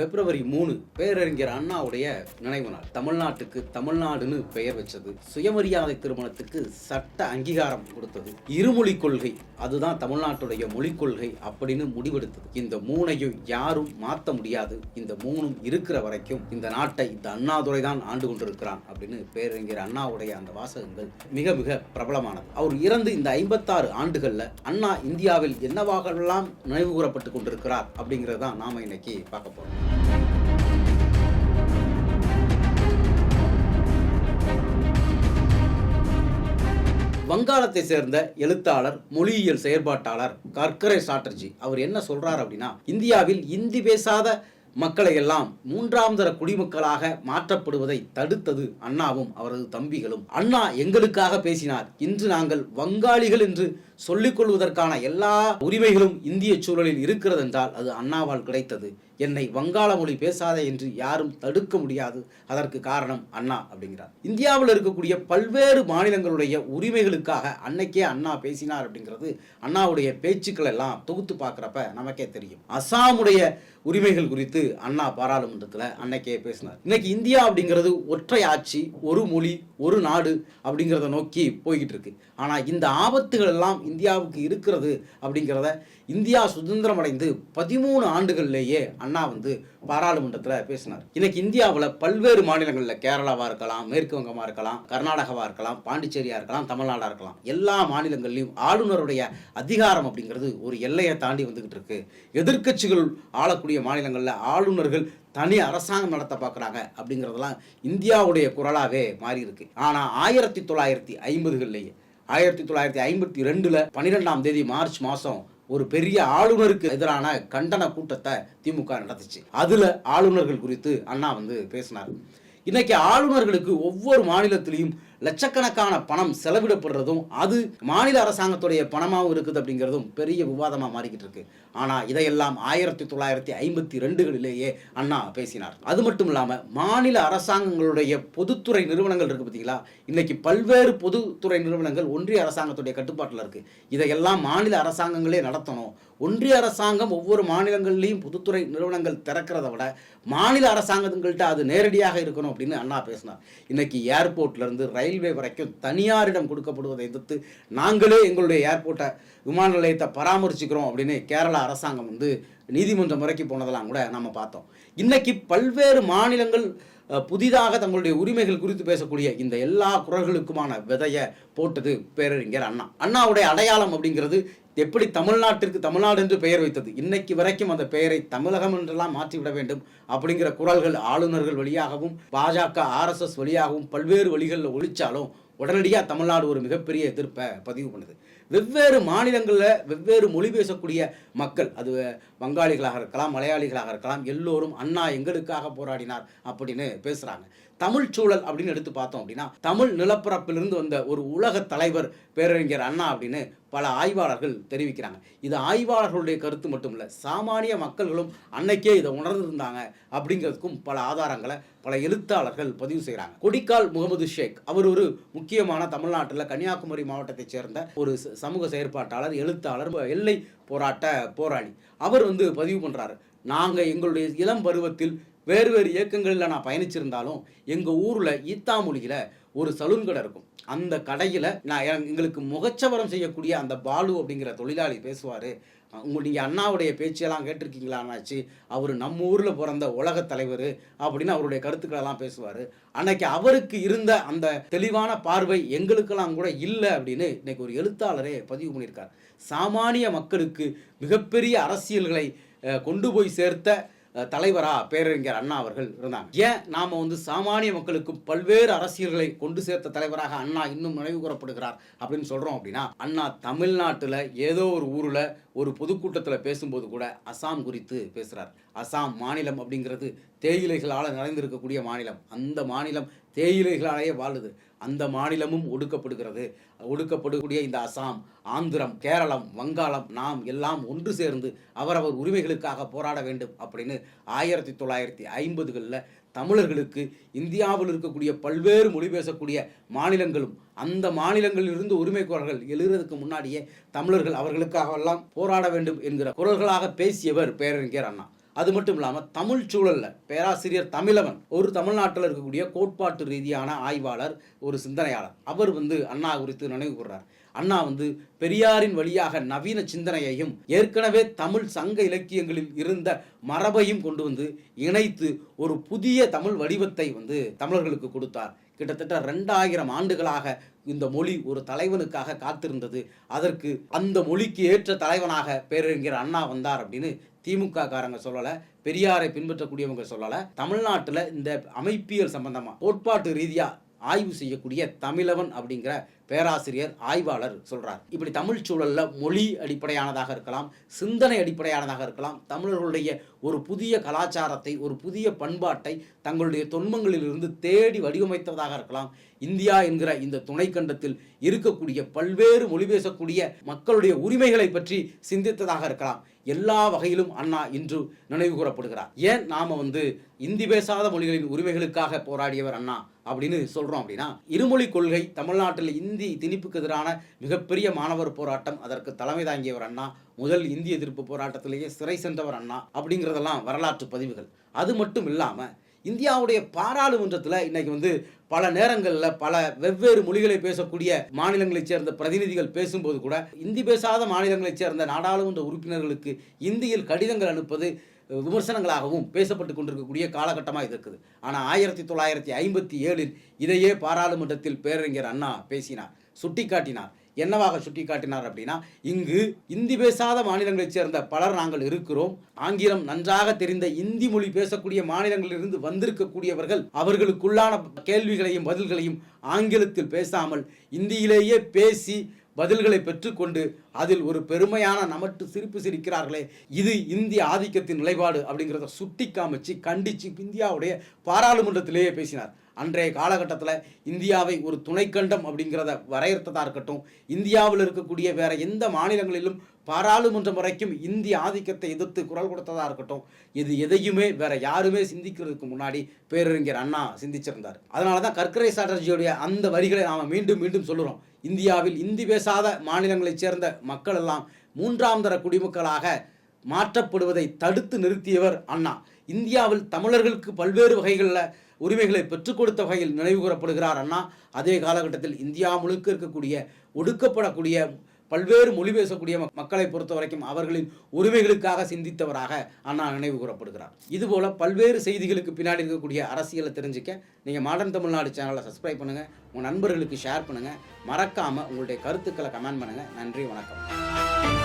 பிப்ரவரி மூணு பேரறிஞர் அண்ணாவுடைய நினைவு நாள். தமிழ்நாட்டுக்கு தமிழ்நாடுன்னு பெயர் வச்சது. சுயமரியாதை திருமணத்துக்கு சட்ட அங்கீகாரம் கொடுத்தது. இருமொழி கொள்கை அதுதான் தமிழ்நாட்டுடைய மொழிக் கொள்கை அப்படின்னு முடிவெடுத்தது. இந்த மூணையும் யாரும் மாற்ற முடியாது. இந்த மூணும் இருக்கிற வரைக்கும் இந்த நாட்டை இந்த அண்ணாதுரை தான் ஆண்டு கொண்டிருக்கிறான் அப்படின்னு பேரறிஞர் அண்ணாவுடைய அந்த வாசகங்கள் மிக மிக பிரபலமானது. அவர் இறந்து இந்த ஐம்பத்தாறு ஆண்டுகள்ல அண்ணா இந்தியாவில் என்னவாகலாம் நினைவு கூறப்பட்டு கொண்டிருக்கிறார் அப்படிங்கிறது தான் நாம இன்னைக்கு பார்க்க போறோம். வங்காளத்தை சேர்ந்த எழுத்தாளர் மொழியியல் செயற்பாட்டாளர் கர்கரே சாட்டர்ஜி. அவர் என்ன சொல்றார் அப்படின்னா இந்தியாவில் இந்தி பேசாத மக்களை எல்லாம் மூன்றாம் தர குடிமக்களாக மாற்றப்படுவதை தடுத்தது அண்ணாவும் அவரது தம்பிகளும். அண்ணா எங்களுக்காக பேசினார். இன்று நாங்கள் வங்காளிகள் என்று சொல்லிக் கொள்வதற்கான எல்லா உரிமைகளும் இந்திய சூழலில் இருக்கிறது என்றால் அது அண்ணாவால் கிடைத்தது. என்னை வங்காள மொழி பேசாதே என்று யாரும் தடுக்க முடியாது. அதற்கு காரணம் அண்ணா அப்படிங்கிறார். இந்தியாவில் இருக்கக்கூடிய பல்வேறு மாநிலங்களுடைய உரிமைகளுக்காக அன்னைக்கே அண்ணா பேசினார் அப்படிங்கிறது அண்ணாவுடைய பேச்சுக்கள் எல்லாம் தொகுத்து பார்க்குறப்ப நமக்கே தெரியும். அசாமுடைய உரிமைகள் குறித்து அண்ணா பாராளுமன்றத்தில் அன்னைக்கே பேசினார். இன்னைக்கு இந்தியா அப்படிங்கிறது ஒற்றை ஆட்சி ஒரு மொழி ஒரு நாடு அப்படிங்கிறத நோக்கி போய்கிட்டு இருக்கு. ஆனால் இந்த ஆபத்துகள் எல்லாம் இந்தியாவுக்கு இருக்கிறது அப்படிங்கிறத இந்தியா சுதந்திரம் அடைந்து பதிமூணு ஆண்டுகள்லேயே அண்ணா வந்து பாராளுமன்றத்தில் பேசினார். இன்னைக்கு இந்தியாவில் பல்வேறு மாநிலங்களில் கேரளாவாக இருக்கலாம் மேற்கு வங்கமாக இருக்கலாம் கர்நாடகாவாக இருக்கலாம் பாண்டிச்சேரியாக இருக்கலாம் தமிழ்நாடாக இருக்கலாம். எல்லா மாநிலங்கள்லையும் ஆளுநருடைய அதிகாரம் அப்படிங்கிறது ஒரு எல்லையை தாண்டி வந்துக்கிட்டு இருக்கு. எதிர்க்கட்சிகள் ஆளக்கூடிய மாநிலங்களில் ஆளுநர்கள் தனி அரசாங்கம் நடத்த பார்க்குறாங்க அப்படிங்கிறதெல்லாம் இந்தியாவுடைய குரலாகவே மாறி இருக்கு. ஆனால் ஆயிரத்தி தொள்ளாயிரத்தி ஐம்பதுகள்லேயே ஆயிரத்தி தொள்ளாயிரத்தி ஐம்பத்தி ரெண்டில் பன்னிரெண்டாம் தேதி மார்ச் மாதம் ஒரு பெரிய ஆளுநருக்கு எதிரான கண்டன கூட்டத்தை திமுக நடத்துச்சு. அதுல ஆளுநர்கள் குறித்து அண்ணா வந்து பேசினார். இன்னைக்கு ஆளுநர்களுக்கு ஒவ்வொரு மாநிலத்திலையும் லட்சக்கணக்கான பணம் செலவிடப்படுறதும் அது மாநில அரசாங்கத்துடைய பணமாகவும் இருக்குது அப்படிங்கிறதும் பெரிய விவாதமாக மாறிக்கிட்டு இருக்கு. ஆனால் இதையெல்லாம் ஆயிரத்தி தொள்ளாயிரத்தி ஐம்பத்தி ரெண்டுகளிலேயே அண்ணா பேசினார். அது மட்டும் இல்லாமல் மாநில அரசாங்கங்களுடைய பொதுத்துறை நிறுவனங்கள் இருக்கு பார்த்தீங்களா இன்னைக்கு பல்வேறு பொதுத்துறை நிறுவனங்கள் ஒன்றிய அரசாங்கத்துடைய கட்டுப்பாட்டில் இருக்கு. இதையெல்லாம் மாநில அரசாங்கங்களே நடத்தணும். ஒன்றிய அரசாங்கம் ஒவ்வொரு மாநிலங்கள்லையும் பொதுத்துறை நிறுவனங்கள் திறக்கிறத விட மாநில அரசாங்கங்கள்கிட்ட அது நேரடியாக இருக்கணும் அப்படின்னு அண்ணா பேசினார். இன்னைக்கு ஏர்போர்ட்லேருந்து ரயில் ரயில்வே வரைக்கும் தனியாரிடம் கொடுக்கப்படுவதை எதிர்த்து நாங்களே எங்களுடைய ஏர்போர்ட்டை விமான நிலையத்தை பராமரிச்சுக்கிறோம் அப்படின்னு கேரளா அரசாங்கம் வந்து நீதிமன்றம் முறைக்கு போனதெல்லாம் கூட நம்ம பார்த்தோம். இன்னைக்கு பல்வேறு மாநிலங்கள் புதிதாக தங்களுடைய உரிமைகள் குறித்து பேசக்கூடிய இந்த எல்லா குரல்களுக்குமான விதையை போட்டது பேரறிஞர் அண்ணா. அண்ணாவுடைய அடையாளம் அப்படிங்கிறது எப்படி தமிழ்நாட்டிற்கு தமிழ்நாடு என்று பெயர் வைத்தது? இன்னைக்கு வரைக்கும் அந்த பெயரை தமிழகம் என்றெல்லாம் மாற்றிவிட வேண்டும் அப்படிங்கிற குரல்கள் ஆளுநர்கள் வழியாகவும் பாஜக ஆர்எஸ்எஸ் வழியாகவும் பல்வேறு வழிகளில் ஒழிச்சாலும் உடனடியாக தமிழ்நாடு ஒரு மிகப்பெரிய எதிர்ப்பை பதிவு பண்ணுது. வெவ்வேறு மாநிலங்களில் வெவ்வேறு மொழி பேசக்கூடிய மக்கள் அது வங்காளிகளாக இருக்கலாம் மலையாளிகளாக இருக்கலாம் எல்லோரும் அண்ணா எங்களுக்காக போராடினார் அப்படின்னு பேசுகிறாங்க தமிழ் சூழல் அப்படின்னு எடுத்து பார்த்தோம் அப்படின்னா தமிழ் நிலப்பரப்பிலிருந்து வந்த ஒரு உலக தலைவர் பேரறிஞர் அண்ணா அப்படின்னு பல ஆய்வாளர்கள் தெரிவிக்கிறாங்க. இது ஆய்வாளர்களுடைய கருத்து மட்டும் இல்லை சாமானிய மக்கள்களும் அன்னைக்கே இதை உணர்ந்திருந்தாங்க அப்படிங்கிறதுக்கும் பல ஆதாரங்களை பல எழுத்தாளர்கள் பதிவு செய்கிறாங்க. கொடிக்கால் முகமது ஷேக் அவர் ஒரு முக்கியமான தமிழ்நாட்டில் கன்னியாகுமரி மாவட்டத்தைச் சேர்ந்த ஒரு ச- சமூக செயற்பாட்டாளர் எழுத்தாளர் எல்லை போராட்ட போராளி. அவர் வந்து பதிவு பண்ணுறாரு நாங்கள் எங்களுடைய இளம் பருவத்தில் வேறு வேறு இயக்கங்களில் நான் பயணிச்சிருந்தாலும் எங்கள் ஊரில் ஈத்தாமொழியில் ஒரு சலூன் கடை இருக்கும். அந்த கடையில் நான் எங்களுக்கு முகச்சவரம் செய்யக்கூடிய அந்த பாலு அப்படிங்கிற தொழிலாளி பேசுவார். உங்க நீங்கள் அண்ணாவுடைய பேச்செல்லாம் கேட்டிருக்கீங்களான்னாச்சு அவர் நம்ம ஊரில் பிறந்த உலக தலைவர் அப்படின்னு அவருடைய கருத்துக்களெல்லாம் பேசுவார். அன்னைக்கு அவருக்கு இருந்த அந்த தெளிவான பார்வை எங்களுக்கெல்லாம் கூட இல்லை அப்படின்னு இன்னைக்கு ஒரு எழுத்தாளரே பதிவு பண்ணியிருக்கார். சாமானிய மக்களுக்கு மிகப்பெரிய அரசியல்களை கொண்டு போய் சேர்த்த தலைவரா பேரறிஞர் அண்ணா அவர்கள் இருந்தாங்க. ஏன்? நாம வந்து சாமானிய மக்களுக்கு பல்வேறு அரசியல்களை கொண்டு சேர்த்த தலைவராக அண்ணா இன்னும் நினைவு கூறப்படுகிறார் அப்படின்னு சொல்றோம் அப்படின்னா அண்ணா தமிழ்நாட்டுல ஏதோ ஒரு ஊர்ல ஒரு பொதுக்கூட்டத்தில் பேசும்போது கூட அசாம் குறித்து பேசுகிறார் அசாம் மாநிலம் அப்படிங்கிறது தேயிலைகளால் நிறைந்திருக்கக்கூடிய மாநிலம். அந்த மாநிலம் தேயிலைகளாலேயே வாழுது. அந்த மாநிலமும் ஒடுக்கப்படுகிறது. ஒடுக்கப்படக்கூடிய இந்த அசாம் ஆந்திரம் கேரளம் வங்காளம் நாம் எல்லாம் ஒன்று சேர்ந்து அவரவர் உரிமைகளுக்காக போராட வேண்டும் அப்படின்னு ஆயிரத்தி தொள்ளாயிரத்தி ஐம்பதுகளில் தமிழர்களுக்கு இந்தியாவில் இருக்கக்கூடிய பல்வேறு மொழி பேசக்கூடிய மாநிலங்களும் அந்த மாநிலங்களிலிருந்து உரிமை குரல்கள் எழுதுறதுக்கு முன்னாடியே தமிழர்கள் அவர்களுக்காகவெல்லாம் போராட வேண்டும் என்கிற குரல்களாக பேசியவர் பேரறிஞர் அண்ணா. அது மட்டும் இல்லாமல் தமிழ் சூழலில் பேராசிரியர் தமிழவன் ஒரு தமிழ்நாட்டில் இருக்கக்கூடிய கோட்பாட்டு ரீதியான ஆய்வாளர் ஒரு சிந்தனையாளர். அவர் வந்து அண்ணா குறித்து நினைவு கூறுறார் அண்ணா வந்து பெரியாரின் வழியாக நவீன சிந்தனையையும் ஏற்கனவே தமிழ் சங்க இலக்கியங்களில் இருந்த மரபையும் கொண்டு வந்து இணைத்து ஒரு புதிய தமிழ் வடிவத்தை வந்து தமிழர்களுக்கு கொடுத்தார். கிட்டத்தட்ட ரெண்டாயிரம் ஆண்டுகளாக இந்த மொழி ஒரு தலைவனுக்காக காத்திருந்தது. அதற்கு அந்த மொழிக்கு ஏற்ற தலைவனாக பேரறிஞர் அண்ணா வந்தார் அப்படின்னு திமுக காரங்க சொல்லலை பெரியாரை பின்பற்றக்கூடியவங்க சொல்லலை. தமிழ்நாட்டில் இந்த அமைப்பியல் சம்பந்தமாக கோட்பாட்டு ரீதியாக ஆய்வு செய்யக்கூடிய தமிழவன் அப்படிங்கிற பேராசிரியர் ஆய்வாளர் சொல்கிறார் இப்படி தமிழ் சூழலில் மொழி அடிப்படையானதாக இருக்கலாம் சிந்தனை அடிப்படையானதாக இருக்கலாம் தமிழர்களுடைய ஒரு புதிய கலாச்சாரத்தை ஒரு புதிய பண்பாட்டை தங்களுடைய தொன்மங்களிலிருந்து தேடி வடிவமைத்ததாக இருக்கலாம். இந்தியா என்கிற இந்த துணைக்கண்டத்தில் இருக்கக்கூடிய பல்வேறு மொழி பேசக்கூடிய மக்களுடைய உரிமைகளை பற்றி சிந்தித்ததாக இருக்கலாம். எல்லா வகையிலும் அண்ணா இன்று நினைவு கூறப்படுகிறார். ஏன் நாம வந்து இந்தி பேசாத மொழிகளின் உரிமைகளுக்காக போராடியவர் அண்ணா அப்படின்னு சொல்றோம் அப்படின்னா இருமொழி கொள்கை தமிழ்நாட்டில் இந்தி திணிப்புக்கு எதிரான மிகப்பெரிய மாணவர் போராட்டம் அதற்கு தலைமை தாங்கியவர் அண்ணா முதல் இந்திய எதிர்ப்பு போராட்டத்திலேயே சிறை சென்றவர் அண்ணா அப்படிங்கிறதெல்லாம் வரலாற்று பதிவுகள். அது மட்டும் இல்லாம இந்தியாவுடைய பாராளுமன்றத்தில் இன்னைக்கு வந்து பல நேரங்களில் பல வெவ்வேறு மொழிகளை பேசக்கூடிய மாநிலங்களைச் சேர்ந்த பிரதிநிதிகள் பேசும்போது கூட இந்தி பேசாத மாநிலங்களைச் சேர்ந்த நாடாளுமன்ற உறுப்பினர்களுக்கு இந்தியில் கடிதங்கள் அனுப்பது விமர்சனங்களாகவும் பேசப்பட்டு கொண்டிருக்கக்கூடிய காலகட்டமாக இது இருக்குது. ஆனால் ஆயிரத்தி தொள்ளாயிரத்தி ஐம்பத்தி ஏழில் இதையே பாராளுமன்றத்தில் பேரறிஞர் அண்ணா பேசினார் சுட்டிக்காட்டினார். என்னவாக சுட்டிக்காட்டினார் அப்படின்னா இங்கு இந்தி பேசாத மாநிலங்களைச் சேர்ந்த பலர் நாங்கள் இருக்கிறோம். ஆங்கிலம் நன்றாக தெரிந்த இந்தி மொழி பேசக்கூடிய மாநிலங்களிலிருந்து வந்திருக்கக்கூடியவர்கள் அவர்களுக்குள்ளான கேள்விகளையும் பதில்களையும் ஆங்கிலத்தில் பேசாமல் இந்தியிலேயே பேசி பதில்களை பெற்றுக்கொண்டு அதில் ஒரு பெருமையான நமட்டு சிரிப்பு சிரிக்கிறார்களே இது இந்திய ஆதிக்கத்தின் நிலைப்பாடு அப்படிங்கிறத சுட்டி காமிச்சு கண்டிச்சு இந்தியாவுடைய பாராளுமன்றத்திலேயே பேசினார். அன்றைய காலகட்டத்தில் இந்தியாவை ஒரு துணைக்கண்டம் அப்படிங்கிறத வரையறுத்ததாக இருக்கட்டும் இந்தியாவில் இருக்கக்கூடிய வேற எந்த மாநிலங்களிலும் பாராளுமன்றம் வரைக்கும் இந்திய ஆதிக்கத்தை எதிர்த்து குரல் கொடுத்ததாக இருக்கட்டும் இது எதையுமே வேற யாருமே சிந்திக்கிறதுக்கு முன்னாடி பேரறிஞர் அண்ணா சிந்திச்சிருந்தார். அதனால தான் கற்கரை சாட்டர்ஜியோடைய அந்த வரிகளை நாம் மீண்டும் மீண்டும் சொல்லுறோம். இந்தியாவில் இந்தி பேசாத மாநிலங்களைச் சேர்ந்த மக்கள் எல்லாம் மூன்றாம் தர குடிமக்களாக மாற்றப்படுவதை தடுத்து நிறுத்தியவர் அண்ணா. இந்தியாவில் தமிழர்களுக்கு பல்வேறு வகைகளில் உரிமைகளை பெற்றுக் கொடுத்த வகையில் நினைவு கூறப்படுகிறார் அண்ணா. அதே காலகட்டத்தில் இந்தியா முழுக்க இருக்கக்கூடிய ஒடுக்கப்படக்கூடிய பல்வேறு மொழி பேசக்கூடிய மக்களை பொறுத்த வரைக்கும் அவர்களின் உரிமைகளுக்காக சிந்தித்தவராக அண்ணா நினைவு கூறப்படுகிறார். இதுபோல் பல்வேறு செய்திகளுக்கு பின்னாடி இருக்கக்கூடிய அரசியலை தெரிஞ்சுக்க நீங்கள் மாடர்ன் தமிழ்நாடு சேனலை சப்ஸ்கிரைப் பண்ணுங்கள் உங்கள் நண்பர்களுக்கு ஷேர் பண்ணுங்கள் மறக்காமல் உங்களுடைய கருத்துக்களை கமெண்ட் பண்ணுங்கள் நன்றி வணக்கம்.